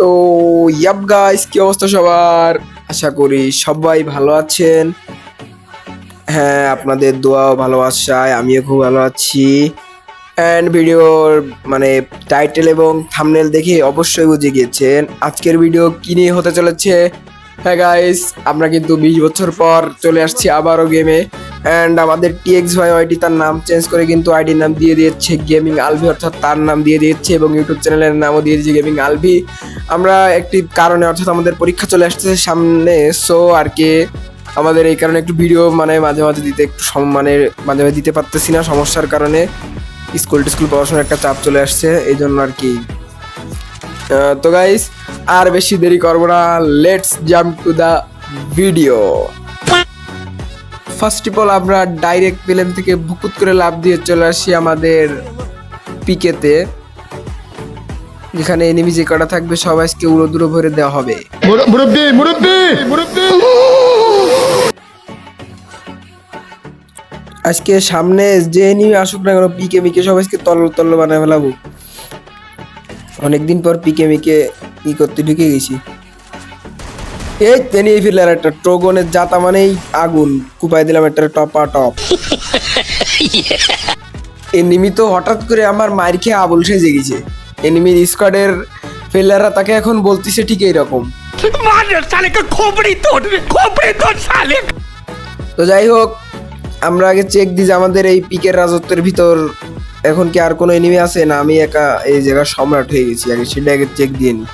তো ইয়াব গাইস কি অবস্থা সবার? আশা করি সবাই ভালো আছেন। হ্যাঁ আপনাদের দোয়া ভালোবাসায় আমিও খুব ভালো আছি। অ্যান্ড ভিডিওর মানে টাইটেল এবং থামনেল দেখে অবশ্যই বুঝে গিয়েছেন। আজকের ভিডিও কি নিয়ে হতে চলেছে? হ্যাঁ গাইস আমরা কিন্তু বিশ বছর পর চলে আসছি আবারও গেমে অ্যান্ড আমাদের টিএক্স ভাই আইডি তার নাম চেঞ্জ করে কিন্তু আইডির নাম দিয়ে দিয়েছে গেমিং আলভি অর্থাৎ তার নাম দিয়ে দিয়েছে এবং ইউটিউব চ্যানেলের নামও দিয়ে দিয়েছে গেমিং আলভি আমরা একটি কারণে অর্থাৎ আমাদের পরীক্ষা চলে আসতেছে সামনে সো আর কি আমাদের এই কারণে একটু ভিডিও মানে মাঝে মাঝে দিতে একটু মানে মাঝে মাঝে দিতে পারতেছি না সমস্যার কারণে। স্কুল টিস্কুল পড়াশোনার একটা চাপ চলে আসছে এই জন্য আর কি। তো গাইস আর বেশি দেরি করব না let's jump to the video first of all আমরা ডাইরেক্ট প্লেন থেকে বুকুত করে লাভ দিয়ে চলে আসি আমাদের পিকেতে যেখানে এনিমি যে কটা থাকবে সবাইকে উড়ো দুরো ভরে দেওয়া হবে। মুরব্বি মুরব্বি! মুরব্বি! আজকে সামনে যে এনিমি আসুক না কেন পিকে মিকে সবাইকে তল্ল তল্ল বানায় ফেলাবো। অনেকদিন পর পিকে মিকে ই করতে ঢুকে গেছি। এই তেনি ফিরলার একটা ট্রোগনের জাতা মানেই আগুন। কুপাই দিলাম একটা টপা টপ। এনিমি তো হঠাৎ করে আমার মার খেয়ে আবুল সেজে গেছে। এনিমির স্কোয়াডের ফেলারা তাকে এখন বলতিছে ঠিক এইরকম। তো যাই হোক আমরা আগে চেক দিই যে আমাদের এই পিকের রাজত্বের ভিতর এখন কি আর কোনো এনিমি আছে? না আমি একা এই জায়গার সম্রাট হয়ে গেছি। আগে সেটা আগে চেক দিয়ে নিই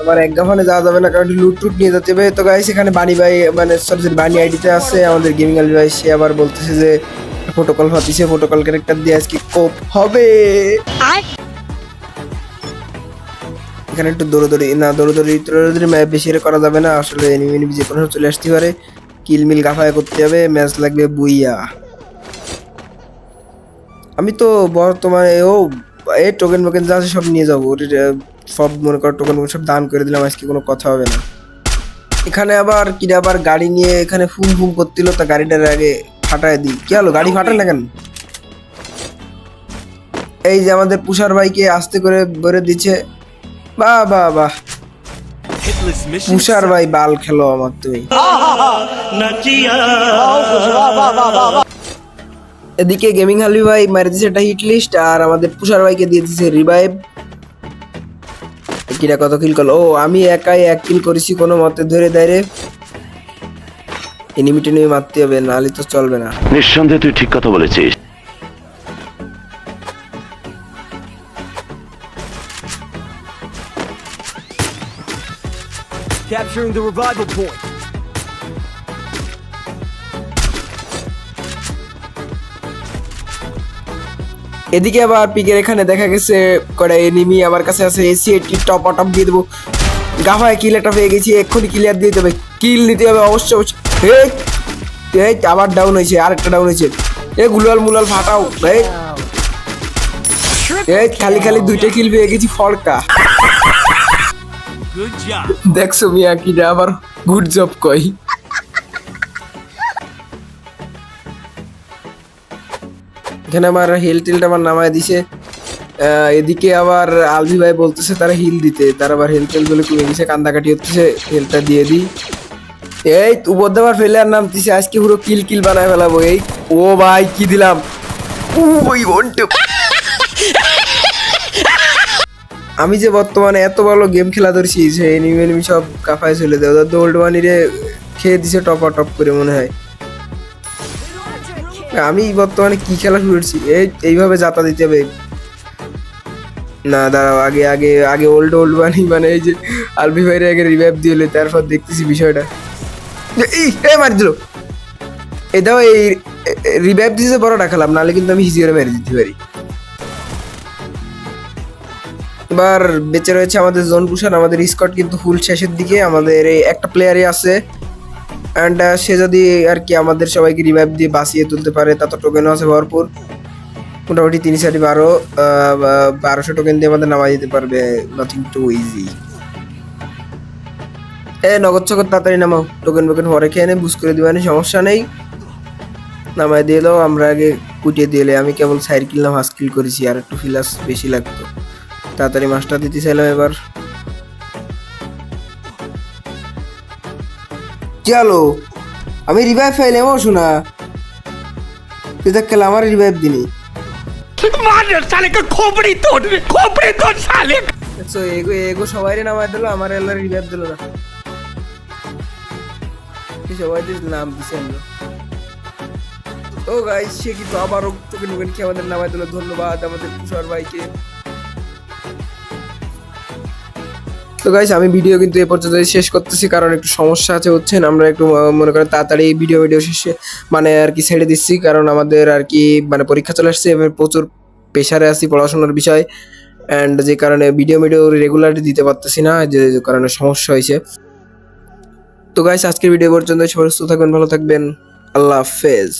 আমার এক গাফানে যাওয়া যাবে না কারণ লুট টুট নিয়ে যেতে হবে। তো গাইস এখানে বানি ভাই মানে সবচেয়ে বানি আইডিতে আছে। আমাদের গেমিং আলি ভাই সে আবার বলতেছে যে প্রোটোকল ফাতিছে প্রোটোকল ক্যারেক্টার দিয়ে আজকে কোপ হবে। এখানে একটু দৌড়দৌড়ি না দৌড়দৌড়ি দৌড়দৌড়ি ম্যাপ বেশি করা যাবে না। আসলে এনিমি এনিমি যে কোনো চলে আসতে পারে। কিল মিল গাফায় করতে হবে ম্যাচ লাগবে বুইয়া। আমি তো বর্তমানে ও এই টোকেন মোকেন যা আছে সব নিয়ে যাব। সব মনে করো টোকেন সব দান করে দিলাম আজকে কোনো কথা হবে না। এখানে আবার কিনা আবার গাড়ি নিয়ে এখানে ফুম ফুম করছিল তা গাড়িটার আগে ফাটায় দিই। কি হলো গাড়ি ফাটায় না কেন? এই যে আমাদের পুষার ভাইকে আস্তে করে বেরে দিচ্ছে। বাহ বাহ বাহ। পুষার ভাই বাল খেলো আমার তুমি এদিকে গেমিং হালবি ভাই মারে দিছে একটা হিট লিস্ট আর আমাদের পুষার ভাইকে দিয়ে দিছে রিভাইভ কিরা কত কিল করল? ও আমি একাই এক কিল করেছি কোনো মতে ধরে দেয় রে। এনিমি টেনিমি মারতে হবে নাহলে তো চলবে না। নিঃসন্দেহে তুই ঠিক কথা বলেছিস। Capturing the revival point. এদিকে আবার পিকের এখানে দেখা গেছে কটা এনিমি আমার কাছে আছে এসি এটি টপ টপ দিয়ে দেবো। গাফায় কিল একটা পেয়ে গেছি এক্ষুনি ক্লিয়ার দিয়ে দেবে। কিল নিতে হবে অবশ্যই অবশ্যই। এই আবার ডাউন হয়েছে আর একটা ডাউন হয়েছে। এ গুলাল মুলাল ফাটাও। এই এই খালি খালি দুইটা কিল পেয়ে গেছি ফড়কা দেখছ মিয়া কিটা আবার গুড জব কই। এখানে আমার হিল টিলটা আমার নামায় দিছে। এদিকে আবার আলভি ভাই বলতেছে তারা হিল দিতে। তার আবার হেলগুলো কমে গেছে কান্দাকাটি হচ্ছে হেলটা দিয়ে দিই। এই উপদ্যাবার ফেলে আর নামতেছে, আজকে পুরো কিল কিল বানায় ফেলাবো। এই, ও ভাই, কি দিলাম? ওই আমি যে বর্তমানে এত ভালো গেম খেলা ধরছি, যে এনিমি সব কাফায় চলে দেয় ওদের ওল্ড ওয়ানিরে খেয়ে দিছে টপ টপ করে মনে হয়। আমি বর্তমানে কি খেলা শুরু করছি এই, এইভাবে যাতা দিতে হবে। না, দাঁড়াও, আগে আগে আগে ওল্ড ওল্ড বানি মানে এই যে আলবি ভাইরে আগে রিভাইভ দিলে তারপর দেখতেছি বিষয়টা। এই মারি দিল। এই দাও, এই রিভাইভ দিতে বড়টা খেলাম, নাহলে কিন্তু আমি হিজিওরে মেরে দিতে পারি। এবার বেঁচে রয়েছে আমাদের জোন পুষার আমাদের স্কট কিন্তু ফুল শেষের দিকে, আমাদের এই একটা প্লেয়ারই আছে অ্যান্ড সে যদি আর কি আমাদের সবাইকে রিভাইভ দিয়ে বাঁচিয়ে তুলতে পারে তা তো টোকেনও আছে ভরপুর। মোটামুটি তিন চারি বারো বারোশো টোকেন দিয়ে আমাদের নামা যেতে পারবে। নাথিং টু ইজি এ, নগদ চগদ তাড়াতাড়ি নামাও। টোকেন বোকেন পরে খেয়ে নে বুঝ করে দেবেন সমস্যা নেই। নামায় দিয়ে দাও, আমরা আগে কুটিয়ে দিলে আমি কেবল সাইড কিল না হাস কিল করেছি, আর একটু ফিলাস বেশি লাগতো। তাড়াতাড়ি মাছটা দিতে চাইলাম এবার। চলো আমি রিভাইভ ফাইলে ও শোনা তুই দেখ কাল আমার রিভাইভ দিনি এগো এগো সবাই নামাই দিলো আমার এলার রিভাইভ দিলো না। সবাই নাম দিছে ও গাইস সে কিন্তু আবারও তোকে নেবেন কি আমাদের নামাই দিলো। ধন্যবাদ আমাদের তুষার ভাইকে। তো গাইস আমি ভিডিও কিন্তু এ পর্যন্ত শেষ করতেছি, কারণ একটু সমস্যা আছে হচ্ছেন আমরা একটু মনে করেন তাড়াতাড়ি ভিডিও ভিডিও শেষে মানে আর কি ছেড়ে দিচ্ছি, কারণ আমাদের আর কি মানে পরীক্ষা চলে আসছে, এবার প্রচুর প্রেশারে আছি পড়াশোনার বিষয় অ্যান্ড যে কারণে ভিডিও ভিডিও রেগুলারলি দিতে পারতেছি না, যে যে কারণে সমস্যা হয়েছে। তো গাইস আজকের ভিডিও পর্যন্ত সবাই সুস্থ থাকবেন, ভালো থাকবেন, আল্লাহ হাফেজ।